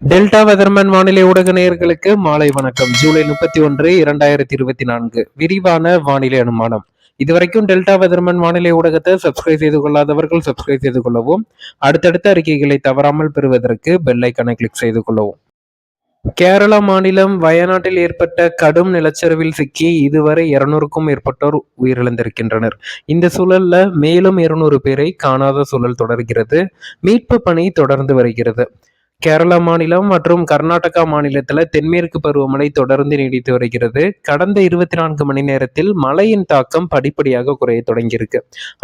Delta weatherman வானிலை ஊடக நேயர்களுக்கு மாலை வணக்கம். ஜூலை முப்பத்தி ஒன்று இரண்டாயிரத்தி இருபத்தி நான்கு. விரிவான வானிலை அனுமானம். இதுவரைக்கும் டெல்டா வெதர்மன் வானிலை ஊடகத்தை சப்ஸ்கிரைப் செய்து கொள்ளாதவர்கள் சப்ஸ்கிரைப் செய்து கொள்ளவும். அடுத்தடுத்த அறிக்கைகளை தவறாமல் பெறுவதற்கு பெல் ஐக்கனை கிளிக் செய்து கொள்ளவும். கேரளா மாநிலம் வயநாட்டில் ஏற்பட்ட கடும் நிலச்சரிவில் சிக்கி இதுவரை இருநூறுக்கும் மேற்பட்டோர் உயிரிழந்திருக்கின்றனர். இந்த சூழல்ல மேலும் இருநூறு பேரை காணாத சூழல் தொடர்கிறது. மீட்பு பணி தொடர்ந்து வருகிறது. கேரளா மாநிலம் மற்றும் கர்நாடகா மாநிலத்தில் தென்மேற்கு பருவமழை தொடர்ந்து நீடித்து வருகிறது. கடந்த இருபத்தி நான்கு மணி நேரத்தில் மழையின் தாக்கம் படிப்படியாக குறைய தொடங்கியிருக்கு.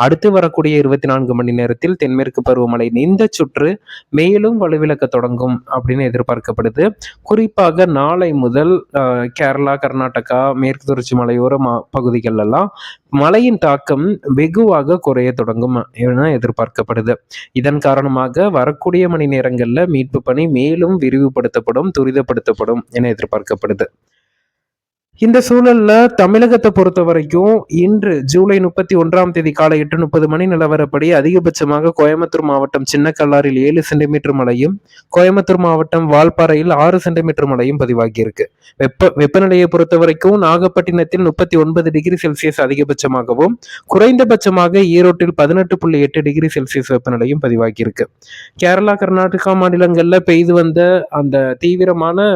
அடுத்து வரக்கூடிய இருபத்தி நான்கு மணி நேரத்தில் தென்மேற்கு பருவமழை இந்த சுற்று மேலும் வலுவிழக்க தொடங்கும் அப்படின்னு எதிர்பார்க்கப்படுது. குறிப்பாக நாளை முதல் கேரளா கர்நாடகா மேற்கு தொடர்ச்சி மலையோர பகுதிகளெல்லாம் மழையின் தாக்கம் வெகுவாக குறைய தொடங்கும் என எதிர்பார்க்கப்படுது. இதன் காரணமாக வரக்கூடிய மணி நேரங்களில் மீட்பு பணி மேலும் விரிவுபடுத்தப்படும் துரிதப்படுத்தப்படும் என எதிர்பார்க்கப்படுது. இந்த சூழல்ல தமிழகத்தை பொறுத்த வரைக்கும் இன்று ஜூலை முப்பத்தி ஒன்றாம் தேதி காலை எட்டு முப்பது மணி நிலவரப்படி அதிகபட்சமாக கோயம்புத்தூர் மாவட்டம் சின்னக்கல்லாரில் ஏழு சென்டிமீட்டர் மழையும் கோயம்புத்தூர் மாவட்டம் வால்பாறையில் ஆறு சென்டிமீட்டர் மழையும் பதிவாகியிருக்கு. வெப்ப வெப்பநிலையை பொறுத்த வரைக்கும் நாகப்பட்டினத்தில் முப்பத்தி ஒன்பது டிகிரி செல்சியஸ் அதிகபட்சமாகவும் குறைந்தபட்சமாக ஈரோட்டில் பதினெட்டு புள்ளி எட்டு டிகிரி செல்சியஸ் வெப்பநிலையும் பதிவாகியிருக்கு. கேரளா கர்நாடகா மாநிலங்களில் பெய்து வந்த அந்த தீவிரமான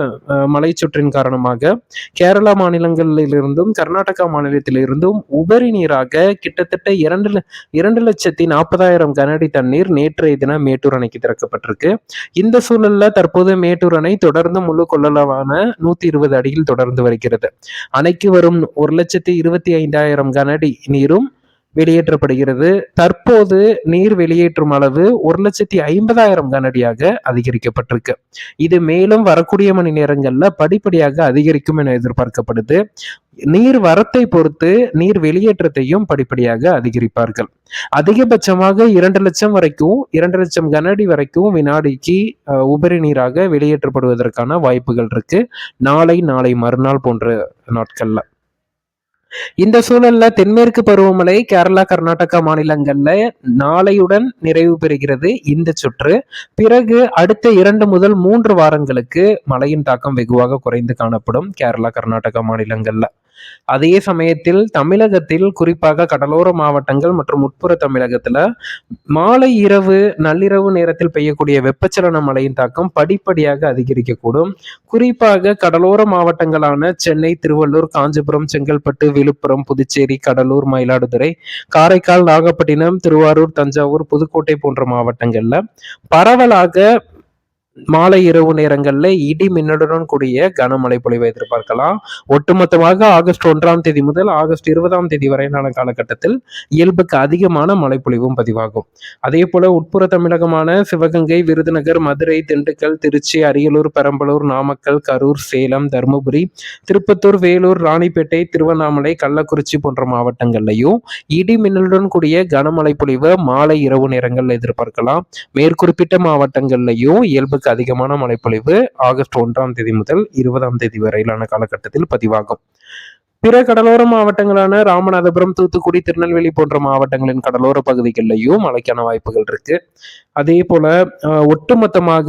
மலை சுற்றின் காரணமாக கேரளா மாநிலங்களிலிருந்தும் கர்நாடகா மாநிலத்திலிருந்தும் உபரி நீராக கிட்டத்தட்ட இரண்டு இரண்டு லட்சத்தி நாற்பதாயிரம் கனஅடி தண்ணீர் நேற்றைய தினம் மேட்டூர் அணைக்கு திறக்கப்பட்டிருக்கு. இந்த சூழல்ல தற்போது மேட்டூர் அணை தொடர்ந்து முழு கொள்ளளவான நூத்தி இருபது அடியில் தொடர்ந்து வருகிறது. அணைக்கு வரும் ஒரு லட்சத்தி இருபத்தி ஐந்தாயிரம் கனஅடி நீரும் வெளியேற்றப்படுகிறது. தற்போது நீர் வெளியேற்றும் அளவு ஒரு லட்சத்தி ஐம்பதாயிரம் கனடியாக அதிகரிக்கப்பட்டிருக்கு. இது மேலும் வரக்கூடிய மணி நேரங்கள்ல படிப்படியாக அதிகரிக்கும் என எதிர்பார்க்கப்படுது. நீர் வரத்தை பொறுத்து நீர் வெளியேற்றத்தையும் படிப்படியாக அதிகரிப்பார்கள். அதிகபட்சமாக இரண்டு லட்சம் வரைக்கும் இரண்டு லட்சம் கனடி வரைக்கும் வினாடிக்கு உபரி நீராக வெளியேற்றப்படுவதற்கான வாய்ப்புகள் இருக்கு. நாளை நாளை மறுநாள் போன்ற நாட்கள்ல. இந்த சூழல்ல தென்மேற்கு பருவமழை கேரளா கர்நாடகா மாநிலங்கள்ல நாளையுடன் நிறைவு பெறுகிறது. இந்த சுற்று பிறகு அடுத்த இரண்டு முதல் மூன்று வாரங்களுக்கு மழையின் தாக்கம் வெகுவாக குறைந்து காணப்படும் கேரளா கர்நாடகா மாநிலங்கள்ல. அதே சமயத்தில் தமிழகத்தில் குறிப்பாக கடலோர மாவட்டங்கள் மற்றும் உட்புற தமிழகத்துல மாலை இரவு நள்ளிரவு நேரத்தில் பெய்யக்கூடிய வெப்பச்சலன மழையின் தாக்கம் படிப்படியாக அதிகரிக்கக்கூடும். குறிப்பாக கடலோர மாவட்டங்களான சென்னை திருவள்ளூர் காஞ்சிபுரம் செங்கல்பட்டு விழுப்புரம் புதுச்சேரி கடலூர் மயிலாடுதுறை காரைக்கால் நாகப்பட்டினம் திருவாரூர் தஞ்சாவூர் புதுக்கோட்டை போன்ற மாவட்டங்கள்ல பரவலாக மாலை இரவு நேரங்களில் இடி மின்னலுடன் கூடிய கனமழை பொழிவை எதிர்பார்க்கலாம். ஒட்டுமொத்தமாக ஆகஸ்ட் ஒன்றாம் தேதி முதல் ஆகஸ்ட் இருபதாம் தேதி வரையிலான காலகட்டத்தில் இயல்புக்கு அதிகமான மழைப்பொழிவும் பதிவாகும். அதே போல உட்புற தமிழகமான சிவகங்கை விருதுநகர் மதுரை திண்டுக்கல் திருச்சி அரியலூர் பெரம்பலூர் நாமக்கல் கரூர் சேலம் தருமபுரி திருப்பத்தூர் வேலூர் ராணிப்பேட்டை திருவண்ணாமலை கள்ளக்குறிச்சி போன்ற மாவட்டங்கள்லையும் இடி மின்னலுடன் கூடிய கனமழை பொழிவை மாலை இரவு நேரங்களில் எதிர்பார்க்கலாம். மேற்குறிப்பிட்ட மாவட்டங்கள்லையும் இயல்பு அளவுக்கு அதிகமான மழைப்பொழிவு ஆகஸ்ட் ஒன்றாம் தேதி முதல் இருபதாம் தேதி வரையிலான காலகட்டத்தில் பதிவாகும். பிற கடலோர மாவட்டங்களான ராமநாதபுரம் தூத்துக்குடி திருநெல்வேலி போன்ற மாவட்டங்களின் கடலோர பகுதிகளிலையும் மழைக்கான வாய்ப்புகள் இருக்கு. அதே போல ஒட்டுமொத்தமாக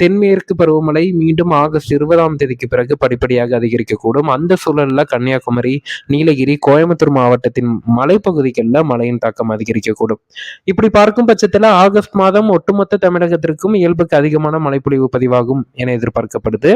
தென்மேற்கு பருவமழை மீண்டும் ஆகஸ்ட் இருபதாம் தேதிக்கு பிறகு படிப்படியாக அதிகரிக்கக்கூடும். அந்த சூழல்ல கன்னியாகுமரி நீலகிரி கோயம்புத்தூர் மாவட்டத்தின் மலைப்பகுதிகளில் மழையின் தாக்கம் அதிகரிக்கக்கூடும். இப்படி பார்க்கும் பட்சத்தில் ஆகஸ்ட் மாதம் ஒட்டுமொத்த தமிழகத்திற்கும் இயல்புக்கு அதிகமான மழைப்பொழிவு பதிவாகும் என எதிர்பார்க்கப்படுது.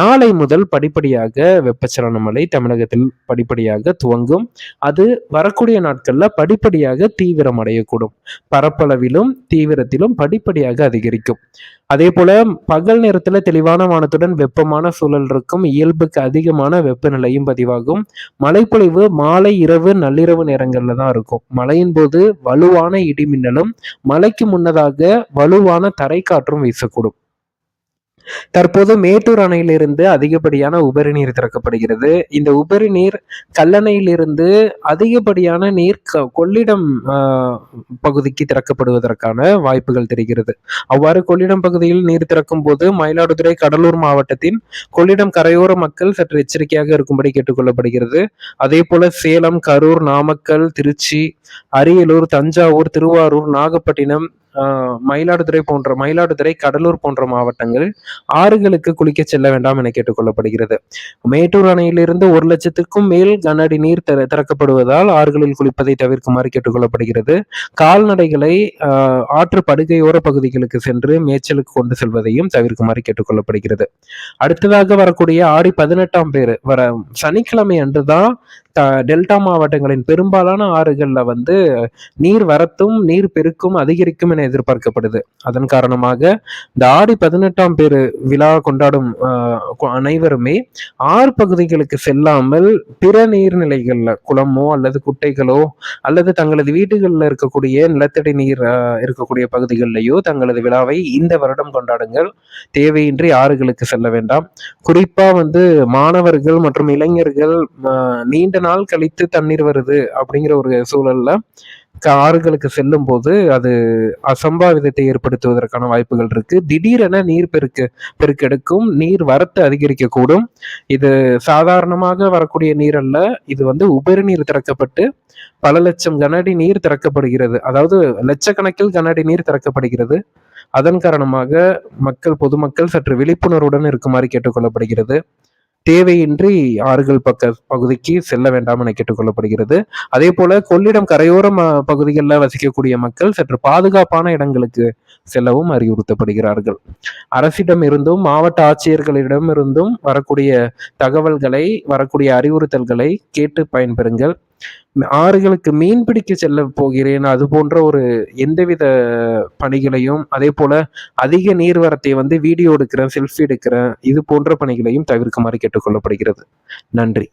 நாளை முதல் படிப்படியாக வெப்பச்சலன மழை தமிழகத்தில் படிப்படியாக துவங்கும். அது வரக்கூடிய நாட்கள்ல படிப்படியாக தீவிரம் அடையக்கூடும். பரப்பளவிலும் தீவிரத்திலும் படிப்படியாக அதிகரிக்கும். அதே போல பகல் நேரத்துல தெளிவான வானத்துடன் வெப்பமான சூழல் இருக்கும். இயல்புக்கு அதிகமான வெப்பநிலையும் பதிவாகும். மழைப்பொழிவு மாலை இரவு நள்ளிரவு நேரங்களில் தான் இருக்கும். மழையின் போது வலுவான இடிமின்னலும் மழைக்கு முன்னதாக வலுவான தரைக்காற்றும் வீசக்கூடும். தற்போது மேட்டூர் அணையிலிருந்து அதிகப்படியான உபரி நீர் திறக்கப்படுகிறது. இந்த உபரி நீர் கல்லணையிலிருந்து அதிகப்படியான நீர் கொள்ளிடம் பகுதிக்கு திறக்கப்படுவதற்கான வாய்ப்புகள் தெரிகிறது. அவ்வாறு கொள்ளிடம் பகுதியில் நீர் திறக்கும் போது மயிலாடுதுறை கடலூர் மாவட்டத்தின் கொள்ளிடம் கரையோர மக்கள் சற்று எச்சரிக்கையாக இருக்கும்படி கேட்டுக்கொள்ளப்படுகிறது. அதே போல சேலம் கரூர் நாமக்கல் திருச்சி அரியலூர் தஞ்சாவூர் திருவாரூர் நாகப்பட்டினம் மயிலாடுதுறை போன்ற மயிலாடுதுறை கடலூர் போன்ற மாவட்டங்கள் ஆறுகளுக்கு குளிக்க செல்ல வேண்டாம் என கேட்டுக்கொள்ளப்படுகிறது. மேட்டூர் அணையிலிருந்து ஒரு லட்சத்துக்கும் மேல் கனஅடி நீர் திற- திறக்கப்படுவதால் ஆறுகளில் குளிப்பதை தவிர்க்குமாறு கேட்டுக்கொள்ளப்படுகிறது. கால்நடைகளை ஆஹ், ஆற்று படுகையோர பகுதிகளுக்கு சென்று மேய்ச்சலுக்கு கொண்டு செல்வதையும் தவிர்க்குமாறு கேட்டுக்கொள்ளப்படுகிறது. அடுத்ததாக வரக்கூடிய ஆடி பதினெட்டாம் பேர் வர சனிக்கிழமை அன்றுதான் டெல்டா மாவட்டங்களின் பெரும்பாலான ஆறுகள்ல வந்து நீர் வரத்தும் நீர் பெருக்கும் அதிகரிக்கும் என எதிர்பார்க்கப்படுது. அதன் காரணமாக இந்த ஆடி பதினெட்டாம் பேர் விழா கொண்டாடும் அனைவருமே ஆறு பகுதிகளுக்கு செல்லாமல் பிற நீர்நிலைகள்ல குளமோ அல்லது குட்டைகளோ அல்லது தங்களது வீடுகளில் இருக்கக்கூடிய நிலத்தடி நீர் இருக்கக்கூடிய பகுதிகளிலேயோ தங்களது விழாவை இந்த வருடம் கொண்டாடுங்கள். தேவையின்றி ஆறுகளுக்கு செல்ல வேண்டாம். குறிப்பா வந்து மாணவர்கள் மற்றும் இளைஞர்கள் நீண்ட நாள் கழித்து தண்ணீர் வருது அப்படிங்கிற ஒரு சூழல்ல ஆறுகளுக்கு செல்லும் போது அது அசம்பாவிதத்தை ஏற்படுத்துவதற்கான வாய்ப்புகள் இருக்கு. திடீரென நீர் பெருக்கு பெருக்கெடுக்கும் நீர் வரத்து அதிகரிக்கக்கூடும். இது சாதாரணமாக வரக்கூடிய நீர் அல்ல. இது வந்து உபரி நீர் திறக்கப்பட்டு பல லட்சம் கனஅடி நீர் திறக்கப்படுகிறது. அதாவது லட்சக்கணக்கில் கனஅடி நீர் திறக்கப்படுகிறது. அதன் காரணமாக மக்கள் பொதுமக்கள் சற்று விழிப்புணர்வுடன் இருக்குமாறு கேட்டுக்கொள்ளப்படுகிறது. தேவையின்றி ஆறுகள் பக்க பகுதிக்கு செல்ல வேண்டாம் என கேட்டுக்கொள்ளப்படுகிறது. அதே போல கொள்ளிடம் கரையோர ம- பகுதிகளில் வசிக்கக்கூடிய மக்கள் சற்று பாதுகாப்பான இடங்களுக்கு செல்லவும் அறிவுறுத்தப்படுகிறார்கள். அரசிடம் இருந்தும் மாவட்ட ஆட்சியர்களிடம் இருந்தும் வரக்கூடிய தகவல்களை வரக்கூடிய அறிவுறுத்தல்களை கேட்டு பயன்பெறுங்கள். ஆறுகளுக்கு மீன் பிடிக்க செல்ல போகிறேன் அது போன்ற ஒரு எந்தவித பணிகளையும் அதே போல அதிக நீர்வரத்தை வந்து வீடியோ எடுக்கிறேன் செல்ஃபி எடுக்கிறேன் இது போன்ற பணிகளையும் தவிர்க்குமாறு கேட்டுக்கொள்ளப்படுகிறது. நன்றி.